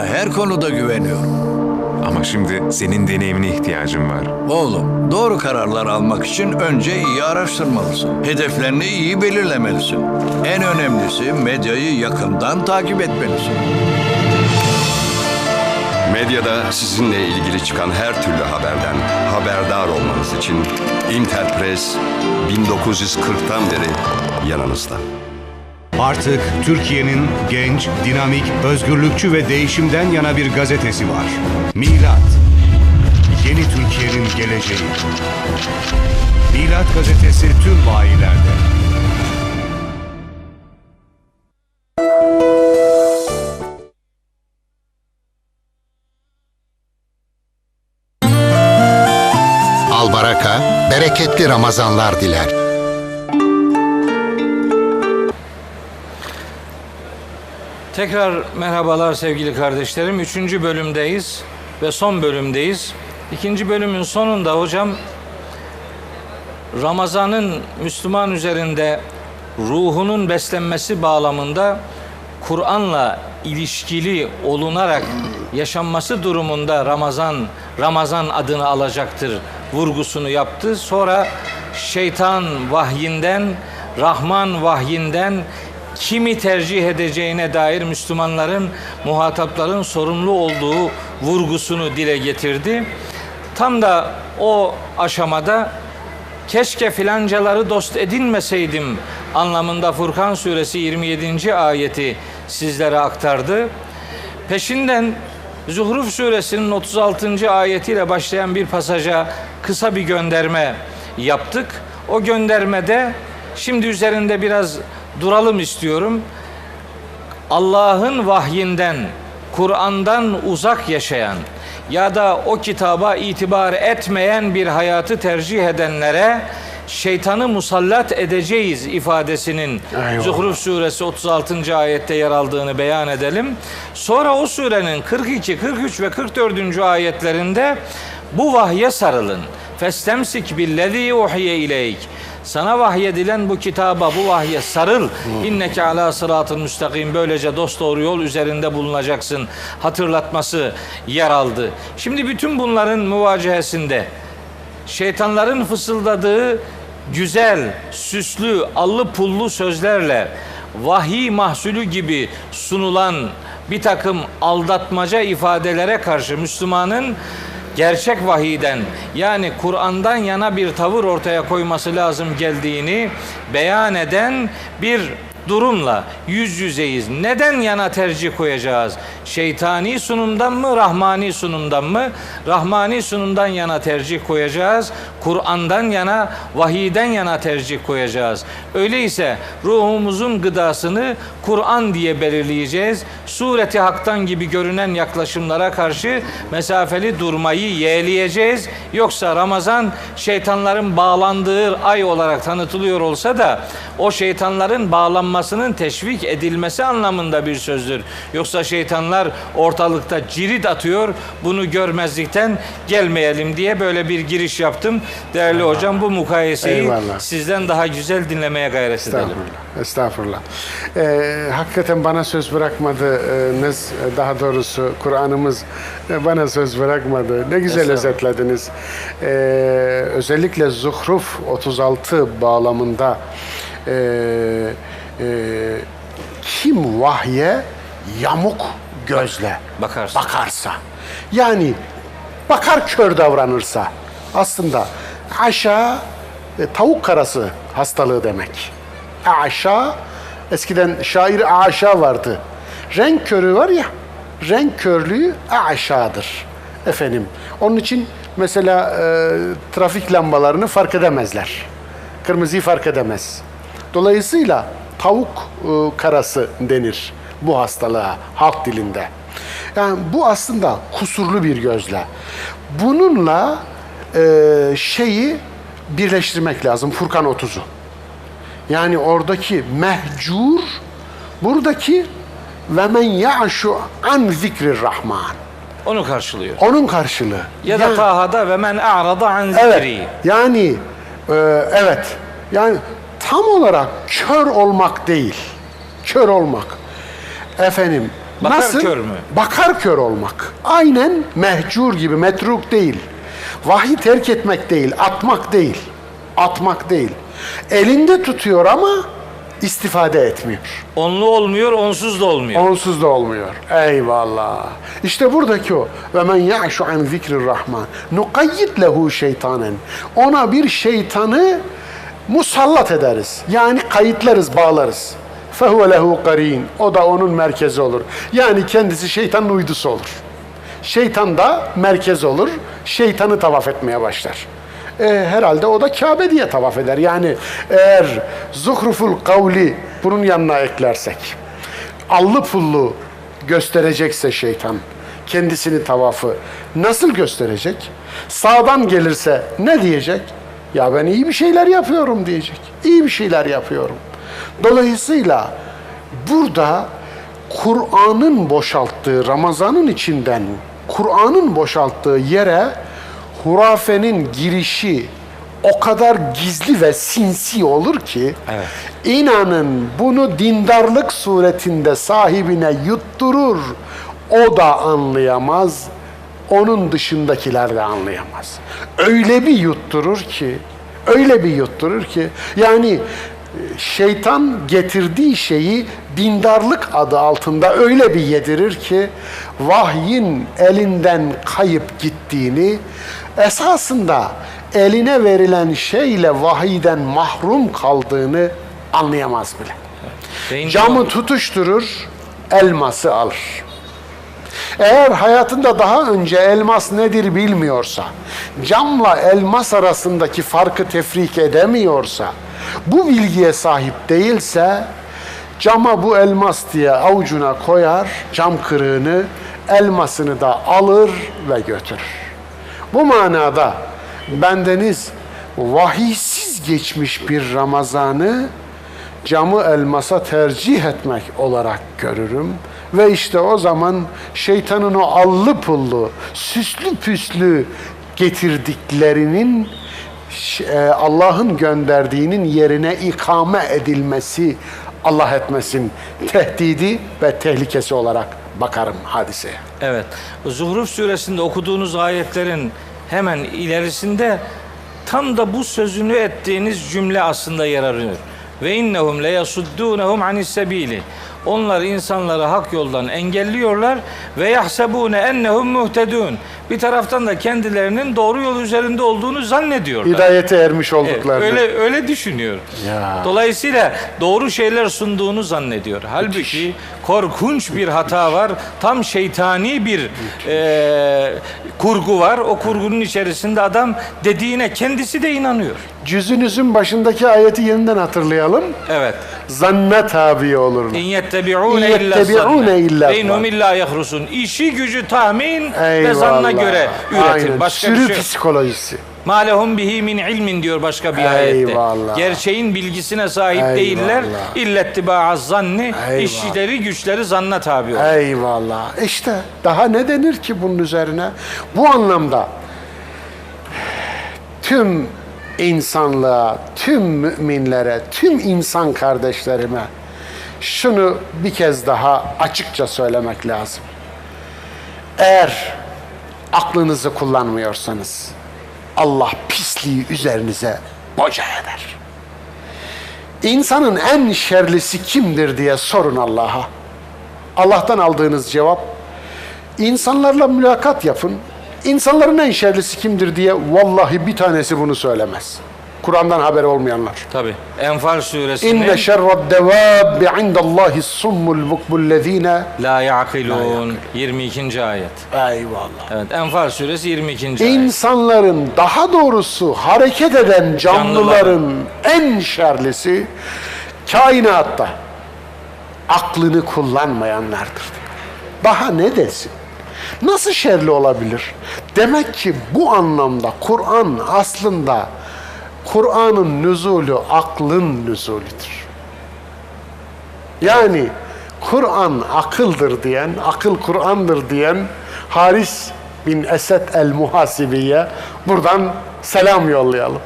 sana her konuda güveniyorum. Ama şimdi senin deneyimine ihtiyacım var. Oğlum, doğru kararlar almak için önce iyi araştırmalısın. Hedeflerini iyi belirlemelisin. En önemlisi medyayı yakından takip etmelisin. Medyada sizinle ilgili çıkan her türlü haberden haberdar olmanız için Interpress 1940'tan beri yanınızda. Artık Türkiye'nin genç, dinamik, özgürlükçü ve değişimden yana bir gazetesi var. Milat. Yeni Türkiye'nin geleceği. Milat gazetesi tüm bayilerde. Albaraka, bereketli Ramazanlar diler. Tekrar merhabalar sevgili kardeşlerim. Üçüncü bölümdeyiz ve son bölümdeyiz. İkinci bölümün sonunda hocam Ramazan'ın Müslüman üzerinde ruhunun beslenmesi bağlamında Kur'an'la ilişkili olunarak yaşanması durumunda Ramazan Ramazan adını alacaktır vurgusunu yaptı. Sonra şeytan vahyinden, Rahman vahyinden kimi tercih edeceğine dair Müslümanların, muhatapların sorumlu olduğu vurgusunu dile getirdi. Tam da o aşamada keşke filancaları dost edinmeseydim anlamında Furkan suresi 27. ayeti sizlere aktardı. Peşinden Zuhruf suresinin 36. ayetiyle başlayan bir pasaja kısa bir gönderme yaptık. O göndermede şimdi üzerinde biraz duralım istiyorum. Allah'ın vahyinden, Kur'an'dan uzak yaşayan ya da o kitaba itibar etmeyen bir hayatı tercih edenlere şeytanı musallat edeceğiz ifadesinin Zuhruf suresi 36. ayette yer aldığını beyan edelim. Sonra o surenin 42, 43 ve 44. ayetlerinde bu vahye sarılın. Festemsik billezî uhiye ileyk. Sana vahyedilen bu kitaba, bu vahye sarıl. İnneke ala sıratın müstakim. Böylece dost doğru yol üzerinde bulunacaksın. Hatırlatması yer aldı. Şimdi bütün bunların muvacehesinde şeytanların fısıldadığı güzel, süslü, allı pullu sözlerle vahiy mahsulü gibi sunulan bir takım aldatmaca ifadelere karşı Müslümanın gerçek vahiyden yani Kur'an'dan yana bir tavır ortaya koyması lazım geldiğini beyan eden bir durumla yüz yüzeyiz. Neden yana tercih koyacağız? Şeytani sunumdan mı, rahmani sunumdan mı? Rahmani sunumdan yana tercih koyacağız. Kur'an'dan yana, vahiyden yana tercih koyacağız. Öyleyse ruhumuzun gıdasını Kur'an diye belirleyeceğiz. Sureti haktan gibi görünen yaklaşımlara karşı mesafeli durmayı yeğleyeceğiz. Yoksa Ramazan şeytanların bağlandığı ay olarak tanıtılıyor olsa da o şeytanların bağlanmasının teşvik edilmesi anlamında bir sözdür. Yoksa şeytanlar ortalıkta cirit atıyor. Bunu görmezlikten gelmeyelim diye böyle bir giriş yaptım. Değerli hocam bu mukayeseyi Eyvallah. sizden daha güzel dinlemeye gayret edelim. Estağfurullah. Ee, hakikaten bana söz bırakmadınız. Daha doğrusu Kur'an'ımız e, bana söz bırakmadı. Ne güzel özetlediniz. Ee, özellikle Zuhruf 36 bağlamında e, e, kim vahye yamuk gözle Bakarsa. bakarsa yani bakar kör davranırsa aslında aşağı e, tavuk karası hastalığı demek. Aşağı eskiden şair aşağı vardı. Renk körü var ya renk körlüğü aşağıdır efendim. Onun için mesela e, trafik lambalarını fark edemezler. Kırmızıyı fark edemez. Dolayısıyla tavuk e, karası denir bu hastalığa halk dilinde. Yani bu aslında kusurlu bir gözle. Bununla e, şeyi birleştirmek lazım Furkan 30'u. Yani oradaki mehcur, buradaki ve men ya'şu an zikrir rahman. Onu karşılıyor. Onun karşılığı. Ya da Yani- Taha'da ve men a'rada an Evet. zikri. Yani e, evet. Yani tam olarak kör olmak değil. Kör olmak. Efendim Bakar kör mü? Bakar kör olmak. Aynen mehcur gibi, metruk değil. Vahiy terk etmek değil, atmak değil. Atmak değil. Elinde tutuyor ama istifade etmiyor. Onlu olmuyor, onsuz da olmuyor. Onsuz da olmuyor. Eyvallah. İşte buradaki o. Ve men ya'şu an zikrir rahman. Nukayyid lehu şeytanen. Ona bir şeytanı musallat ederiz. Yani kayıtlarız, bağlarız. Fehuve lehu karin. O da onun merkezi olur. Yani kendisi şeytanın uydusu olur. Şeytan da merkez olur. Şeytanı tavaf etmeye başlar. E, herhalde o da Kabe diye tavaf eder. Yani eğer zuhruful kavli bunun yanına eklersek allı pullu gösterecekse şeytan kendisini tavafı nasıl gösterecek? Sağdan gelirse ne diyecek? Ya ben iyi bir şeyler yapıyorum diyecek. İyi bir şeyler yapıyorum. Dolayısıyla burada Kur'an'ın boşalttığı Ramazan'ın içinden Kur'an'ın boşalttığı yere hurafenin girişi o kadar gizli ve sinsi olur ki inanın bunu dindarlık suretinde sahibine yutturur o da anlayamaz onun dışındakiler de anlayamaz. Öyle bir yutturur ki öyle bir yutturur ki yani şeytan getirdiği şeyi dindarlık adı altında öyle bir yedirir ki vahyin elinden kayıp gittiğini esasında eline verilen şeyle vahiyden mahrum kaldığını anlayamaz bile. Deyince Camı tutuşturur, elması alır. Eğer hayatında daha önce elmas nedir bilmiyorsa, camla elmas arasındaki farkı tefrik edemiyorsa, bu bilgiye sahip değilse, cama bu elmas diye avucuna koyar, cam kırığını, elmasını da alır ve götürür. Bu manada bendeniz vahiysiz geçmiş bir Ramazan'ı camı elmasa tercih etmek olarak görürüm. Ve işte o zaman şeytanın o allı pullu, süslü püslü getirdiklerinin e, Allah'ın gönderdiğinin yerine ikame edilmesi Allah etmesin tehdidi ve tehlikesi olarak bakarım hadiseye. Evet. Zuhruf suresinde okuduğunuz ayetlerin hemen ilerisinde tam da bu sözünü ettiğiniz cümle aslında yer arıyor. Ve innehum le yasuddunhum anis sebili. Onlar insanları hak yoldan engelliyorlar ve yahsebune ennehum muhtedun. Bir taraftan da kendilerinin doğru yol üzerinde olduğunu zannediyorlar. Hidayete ermiş Evet, olduklarını. öyle öyle düşünüyor. Ya. Dolayısıyla doğru şeyler sunduğunu zannediyor. Halbuki korkunç bir hata var. Tam şeytani bir e, kurgu var. O kurgunun içerisinde adam dediğine kendisi de inanıyor. Cüzünüzün başındaki ayeti yeniden hatırlayalım. Evet. Zanne tabi olur. İn yettebi'une İn illa zanne. illa Ve yahrusun. İşi gücü tahmin ve Eyvallah. zanna göre üretir. Aynen. Başka Sürü bir şey yok. psikolojisi. Ma lehum bihi min ilmin diyor başka bir ayette. Eyvallah. Gerçeğin bilgisine sahip Eyvallah. değiller. İllettiba'a zanni. Eyvallah. işçileri güçleri zanna tabi olur. Eyvallah. İşte daha ne denir ki bunun üzerine? Bu anlamda tüm insanlığa, tüm müminlere, tüm insan kardeşlerime şunu bir kez daha açıkça söylemek lazım. Eğer aklınızı kullanmıyorsanız Allah pisliği üzerinize boca eder. İnsanın en şerlisi kimdir diye sorun Allah'a. Allah'tan aldığınız cevap insanlarla mülakat yapın. İnsanların en şerlisi kimdir diye vallahi bir tanesi bunu söylemez. Kur'an'dan haberi olmayanlar. Tabi. Enfal suresinin İnne şerrad devâbi indallahi summul bukbullezîne La yaqilun 22. ayet. Eyvallah. Evet Enfal suresi 22. ayet. İnsanların daha doğrusu hareket eden canlıların en şerlisi kainatta aklını kullanmayanlardır. diyor. Daha ne desin? Nasıl şerli olabilir? Demek ki bu anlamda Kur'an aslında Kur'an'ın nüzulü aklın nüzulüdür. Yani Kur'an akıldır diyen, akıl Kur'an'dır diyen Haris bin Esed el Muhasibi'ye buradan selam yollayalım.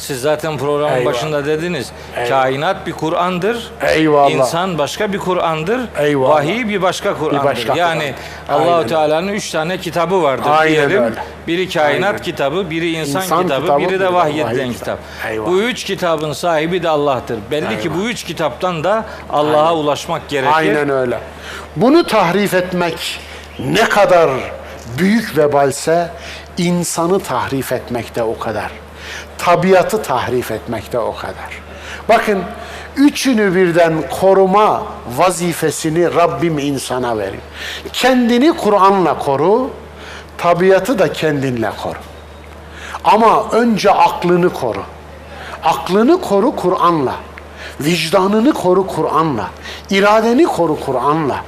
Siz zaten programın Eyvallah. başında dediniz. Kainat bir Kur'an'dır. Eyvallah. İnsan başka bir Kur'an'dır. Eyvallah. Vahiy bir başka Kur'an'dır. yani Kur'an. Allahu. Teala'nın üç tane kitabı vardır Aynen diyelim. öyle. Biri kainat Aynen. kitabı, biri insan, İnsan kitabı, kitabı, biri de vahyedilen kitap. Eyvallah. Bu üç kitabın sahibi de Allah'tır. Belli ki bu üç kitaptan da Allah'a ulaşmak gerekir. Aynen öyle. Bunu tahrif etmek ne kadar büyük vebalse insanı tahrif etmek de o kadar. Tabiatı tahrif etmek de o kadar. Bakın üçünü birden koruma vazifesini Rabbim insana veriyor. Kendini Kur'an'la koru, tabiatı da kendinle koru. Ama önce aklını koru. Aklını koru Kur'an'la. Vicdanını koru Kur'an'la. iradeni koru Kur'an'la.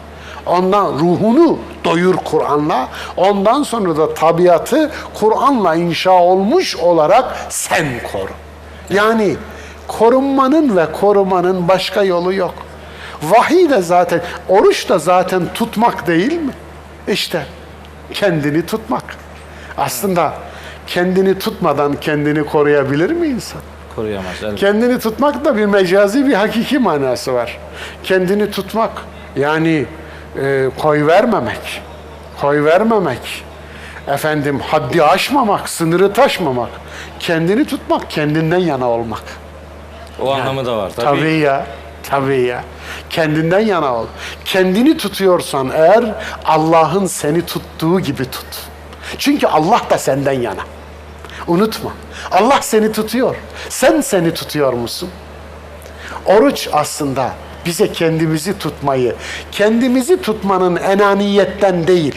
Ondan ruhunu doyur Kur'an'la. Ondan sonra da tabiatı Kur'an'la inşa olmuş olarak sen koru. Yani korunmanın ve korumanın başka yolu yok. Vahiy de zaten, oruç da zaten tutmak değil mi? İşte kendini tutmak. Aslında kendini tutmadan kendini koruyabilir mi insan? Koruyamaz. elbette. Kendini tutmak da bir mecazi bir hakiki manası var. Kendini tutmak yani e, koy vermemek, koy vermemek, efendim haddi aşmamak, sınırı taşmamak, kendini tutmak, kendinden yana olmak. O anlamı da var tabii. Tabii ya, tabii ya. Kendinden yana ol. Kendini tutuyorsan eğer Allah'ın seni tuttuğu gibi tut. Çünkü Allah da senden yana. Unutma. Allah seni tutuyor. Sen seni tutuyor musun? Oruç aslında bize kendimizi tutmayı, kendimizi tutmanın enaniyetten değil,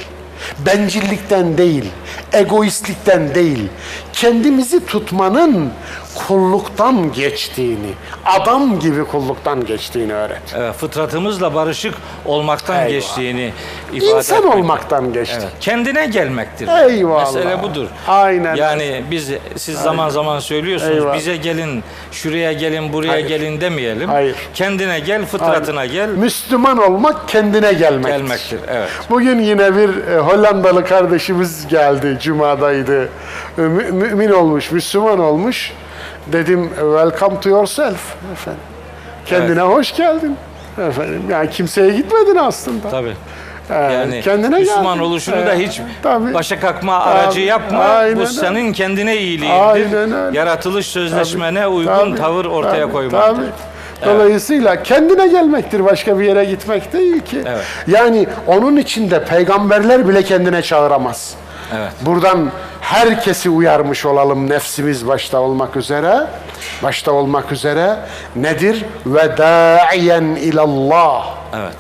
bencillikten değil, egoistlikten değil, kendimizi tutmanın kulluktan geçtiğini, adam gibi kulluktan geçtiğini öğret. Evet, fıtratımızla barışık olmaktan Eyvallah. geçtiğini ifade İnsan etmek. olmaktan geçti. Evet, kendine gelmektir. Eyvallah. Mesele budur. Aynen. Yani biz siz zaman zaman söylüyorsunuz Eyvallah. bize gelin, şuraya gelin, buraya Hayır. gelin demeyelim. Hayır. Kendine gel, fıtratına gel. Müslüman olmak kendine gelmektir. Gelmektir, evet. Bugün yine bir e, Hollandalı kardeşimiz geldi, Cuma'daydı. E, mü- mümin olmuş, Müslüman olmuş. Dedim, welcome to yourself. Efendim. Kendine hoş geldin. Efendim, yani kimseye gitmedin aslında. Tabii. Ee, Yani kendine Müslüman geldin. oluşunu da Ee, hiç tabii. başa kalkma aracı Tabii, yapma. aynen Bu senin kendine iyiliğindir. Aynen öyle. Yaratılış sözleşmene Tabii, uygun tabii, tavır ortaya tabii, koymaktır. tabii. Dolayısıyla kendine gelmektir başka bir yere gitmek değil ki. Evet. Yani onun içinde peygamberler bile kendine çağıramaz. Evet. Buradan herkesi uyarmış olalım nefsimiz başta olmak üzere. Başta olmak üzere nedir? Ve da'iyen ilallah. Evet.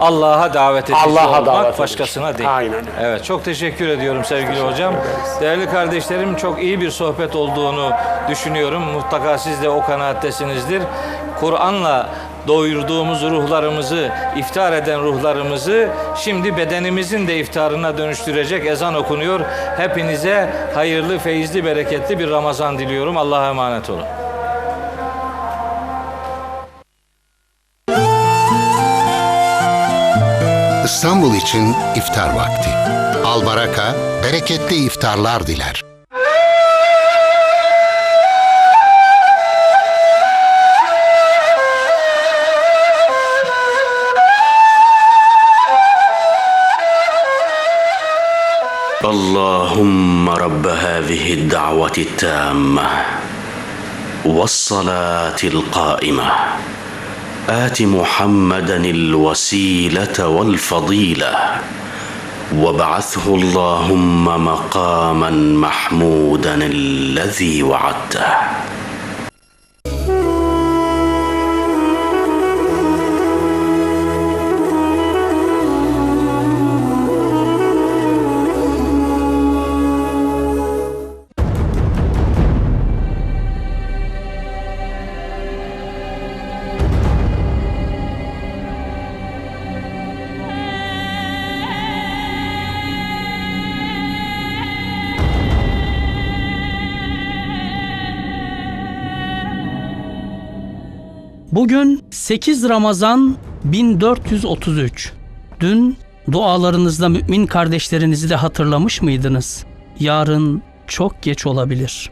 Allah'a davet edici Allah'a olmak davet edici. başkasına değil. Aynen. Evet çok teşekkür ediyorum sevgili hocam. Değerli kardeşlerim çok iyi bir sohbet olduğunu düşünüyorum. Mutlaka siz de o kanaattesinizdir. Kur'an'la doyurduğumuz ruhlarımızı, iftar eden ruhlarımızı şimdi bedenimizin de iftarına dönüştürecek ezan okunuyor. Hepinize hayırlı, feyizli, bereketli bir Ramazan diliyorum. Allah'a emanet olun. İstanbul için iftar vakti. Albaraka, bereketli iftarlar diler. اللهم رب هذه الدعوة التامة والصلاة القائمة. آت محمدا الوسيلة والفضيلة. وابعثه اللهم مقاما محمودا الذي وعدته. Bugün 8 Ramazan 1433. Dün dualarınızda mümin kardeşlerinizi de hatırlamış mıydınız? Yarın çok geç olabilir.